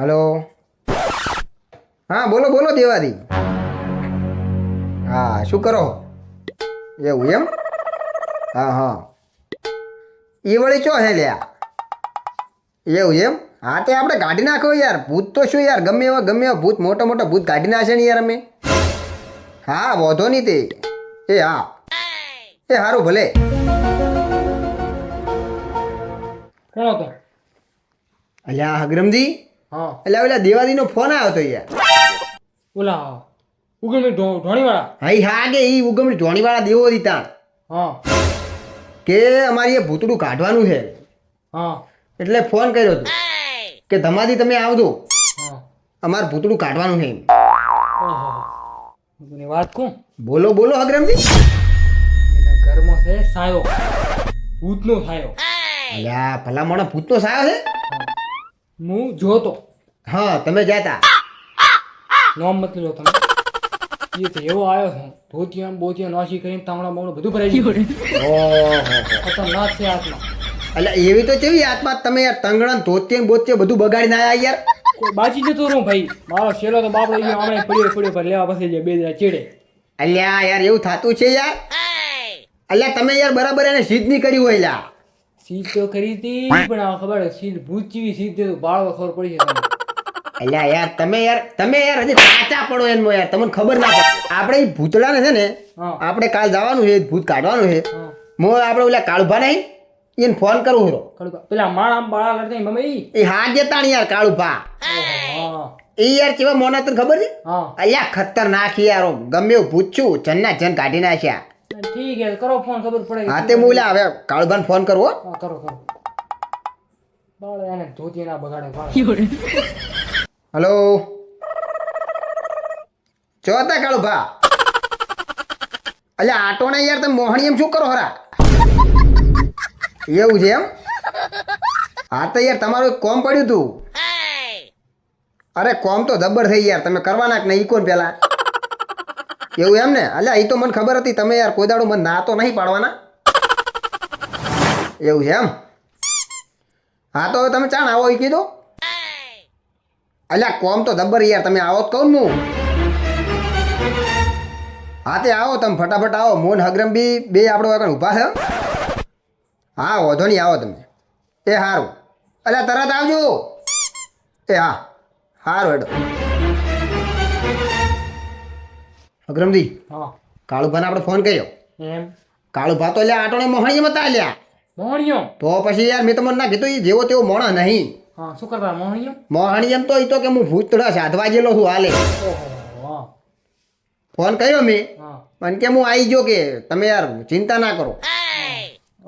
Hello? હા બોલો બોલો દેવાદી. હા શું કરો? એવું એમ? હા હા. એ વળી ચો હે લ્યા? એવું એમ? હા તે આપણે કાઢી નાખો યાર. ભૂત તો શું યાર? ગમે એવા ગમે એવા ભૂત મોટા મોટા ભૂત કાઢી નાખે ને યાર અમે. હા વાંધો નહીં તે. એ હા. એ સારું ભલે. કોણ હતો? અલ્યા હગરમજી? હા. એટલે ઓલા દેવાદીનો ફોન આવ્યો હતો યાર. ઓલા ઉગમી ઢોણીવાળા. હા હા કે એ ઉગમણી ધોણીવાળા દેવો દીતા હા. કે અમારી એ ભૂતડું કાઢવાનું છે. હા. એટલે ફોન કર્યો હતો કે ધમાથી તમે આવજો. અમારે ભૂતડું કાઢવાનું છે એમ. વાત કહું બોલો બોલો અગ્રમજી. ઘરમાં છે સાયો. ભૂતનો સાયો. અલ્યા ભલા મોણા ભૂતનો સાયો છે? હું જોતો. હા તમે જાતા. નોમ મત લો તમે. એ તો એવો આવ્યો છું. ધોતિયા બોતિયા નાસી કરીને તામણા બામણા બધું ભરાઈ ગયું ખતરનાક છે આત્મા. એટલે એવી તો કેવી આત્મા? તમે યાર તંગણા ધોતિયા બોતિયા બધું બગાડીને આયા યાર. કોઈ બાજી જતો રહું ભાઈ. મારો શેલો તો બાપડો ગયો હમણાં પડ્યો પડ્યો પર લેવા પછી જાય બે જણા ચીડે. અલ્યા યાર એવું થતું છે યાર? અલ્યા તમે યાર બરાબર એને સિદ્ધ નહીં કર્યું હોય લ્યા સીધ તો હતી પણ આ ખબર સીટ ભૂચવી સીટ તો બાળવા ખબર પડી છે. અલ્યા યાર તમે યાર તમે યાર હજી કાચા પડો એમાં યાર તમને ખબર ના પડે. આપણે એ ભૂતડાને છે ને આપણે કાલ જવાનું છે ભૂત કાઢવાનું છે. મો આપણે ઓલા કાળુભા નહીં એને ફોન કરું છું. પેલા પેલા આમ બાળા લડતા મમ્મી. એ હા જતા યાર કાળુભા. એ યાર કેવા મોના તને ખબર છે? અલ્યા ખતરનાક યાર ગમ્યો ગમે એવું જનના જન કાઢી નાખ્યા. ઠીક છે કરો ફોન ખબર પડે હા તે હું આવે હવે કાળુભાને ફોન કરવો હો. હા કરો કરો. બાળ એને ધોતી ના બગાડે બાળ. હલો. ચો હતા કાળુભા. અલ્યા આટો ને યાર તમે મોહણી એમ શું કરો હરા? એવું છે એમ? હા તો યાર તમારું એક કોમ પડ્યું તું. અરે કોમ તો જબ્બર થઈ યાર તમે કરવાના કે નહીં કોણ પેલા? એવું એમ ને? અલ્યા એ તો મને ખબર હતી, તમે યાર કોઈ દાડો મને ના તો નહીં પાડવાના. એવું છે એમ? હા, તો તમે ચાણ આવો એ કીધું? અલ્યા, કોમ તો દબર યાર, તમે આવો તો કહું હું હા. તે આવો, તમે ફટાફટ આવો. મોન હગ્રમ બી, બે આપણો આગળ ઊભા છે. હા, વાંધો નહીં, આવો તમે. એ સારું અલ્યા, તરત આવજો. એ હા સારું હેડો. અગ્રમજી હા. કાળુભાને આપણે ફોન કર્યો. એમ. કાળુભા તો લ્યા આટોને મોહણીએ મતા લ્યા. મોહણીયો તો પછી યાર મેં તમને ના કીધું એ જેવો તેવો મોણા નહીં. હા શું કરતા મોહણીયો મોહણી એમ તો એ તો કે હું ભૂતડા સાધવા ગયેલો છું હાલે. ઓહો ફોન કર્યો મેં પણ કે હું આવી ગયો કે તમે યાર ચિંતા ના કરો.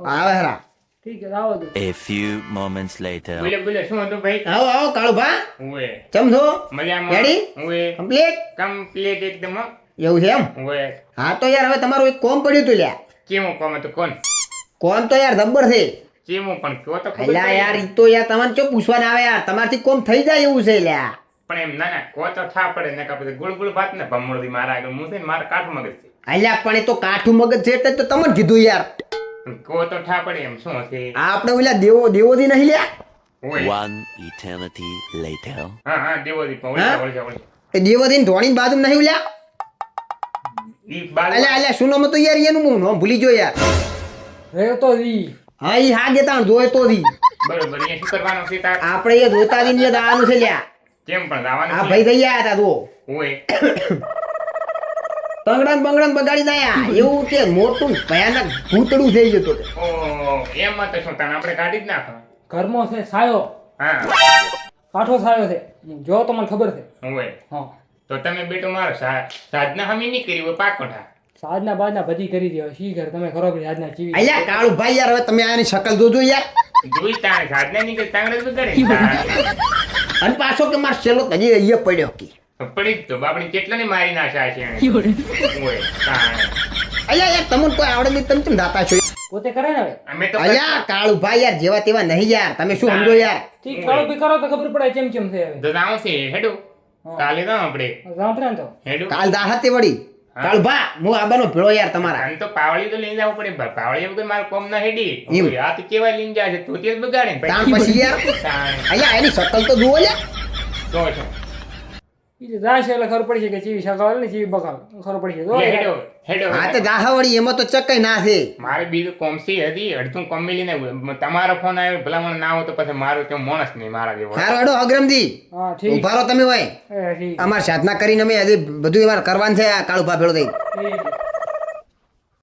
આવે હરા. આવો A few moments later. બોલે બોલે શું હતું ભાઈ? આવો આવો કાળુભા. ચમ છો? મજામાં. રેડી ઉવે કમ્પ્લીટ કમ્પ્લીટ એકદમ. એવું છે એમ? હા તો યાર હવે તમારું એક કોમ પડ્યું તું લ્યા. ચેમું કોમ હતું કોણ? કોમ તો યાર જબ્બર છે. ચેમું પણ કયો તો ખબર અલ્યા યાર ઈ તો યાર તમને ચો પૂછવાના આવે યાર? તમારથી કોમ થઈ જાય એવું છે લ્યા. પણ એમ ના ના કો તો થા પડે ને કાપડે ગુળ ગુળ ભાત ને ભમરડી મારા આગળ. હું છે ને મારા કાઠું મગજ છે. અલ્યા પણ એ તો કાઠું મગજ છે એટલે તો તમને કીધું યાર. કો તો થા પડે એમ શું છે આ આપણે ઓલા દેવો દેવોથી નહીં લ્યા? One eternity later. હા હા દેવો હા? ઓળખા ઓળખા ઓળખા એ દેવોથી ધોણી બાજુ નહીં લ્યા? ઈ બાજુ અલ્યા અલ્યા સુનો નામ યાર? એનું હું નામ ભૂલી ગયો યાર. રે. તો ઈ હા ઈ હા જતા જોય તો દી બરોબર એ શું કરવાનું છે તાર? આપણે એ જોતા દી ને દાવાનું છે લ્યા. કેમ પણ આ લાવવાનું ભાઈ થઈ આયા તા જો ઓય. તંગડન બંગડાન બગાડી નાયા. એવું કે મોટું ભયાનક ભૂતડું થઈ જતું હતું. ઓ એમાં તો શું તને આપણે કાઢી જ નાખો. ઘરમાં છે સાયો. હા. કાઠો સાયો છે. જો તો મને ખબર છે. ઓય. હા. તો તમે બેટો મારો સાધના હમી નહીં કરી હોય પાકોઠા. સાધના સાજના બાજના બધી કરી દો શી ઘર તમે ખરો સાધના જીવી અલ્યા કાળુ ભાઈ યાર હવે તમે આની શકલ જોજો યાર. જોઈ તાણે સાધના નહીં કે તાંગડે બગાડે અને પાછો કે માર સેલો હજી અહીંયા પડ્યો કે. પડી તો બાપડી કેટલાને મારી નાખ્યા છે ઓય, તાણે. અલ્યા યાર તમને કોઈ આવડે નહીં તમે કેમ દાતા છો? પોતે કરે ને હવે? અમે તો અલ્યા કાળુ ભાઈ યાર જેવા તેવા નહીં યાર. તમે શું સમજો યાર? ઠીક કાળુ ભી કરો તો ખબર પડે કેમ કેમ છે હવે. તો છે હેડો. કાલે આપણે. તો. કાલ દાહતે વળી. કાલ ભા હું આબાનો ભેળો યાર તમારા. આમ તો પાવળી તો લઈને જવું પડે. પાવળી વગર મારે કોમ ના હેડી. આ તો કેવાય લઈને જાય છે તો તે બગાડે ને પછી યાર. એની શકલ તો જુઓ યાર તો શું ઈ તો જાય છે એટલે ખબર પડી કે ચીવી સગાવે ને ચીવી ખબર છે જો લે, હેડો હેડો. હા તો જાહા એમાં તો ચકઈ ના છે. મારે બીજું કોમસી હતી અડધું કોમ મિલીને તમારો ફોન આવ્યો ભલામણ ના હોય તો પછી મારું તો માણસ નહીં મારા જેવો. સારું હેડો અગ્રમજી. હા ઠીક. તમે હોય. એ અમારે સાધના કરીને અમે હજી બધું અમારે કરવાનું છે આ કાળુભા ભેળો થઈ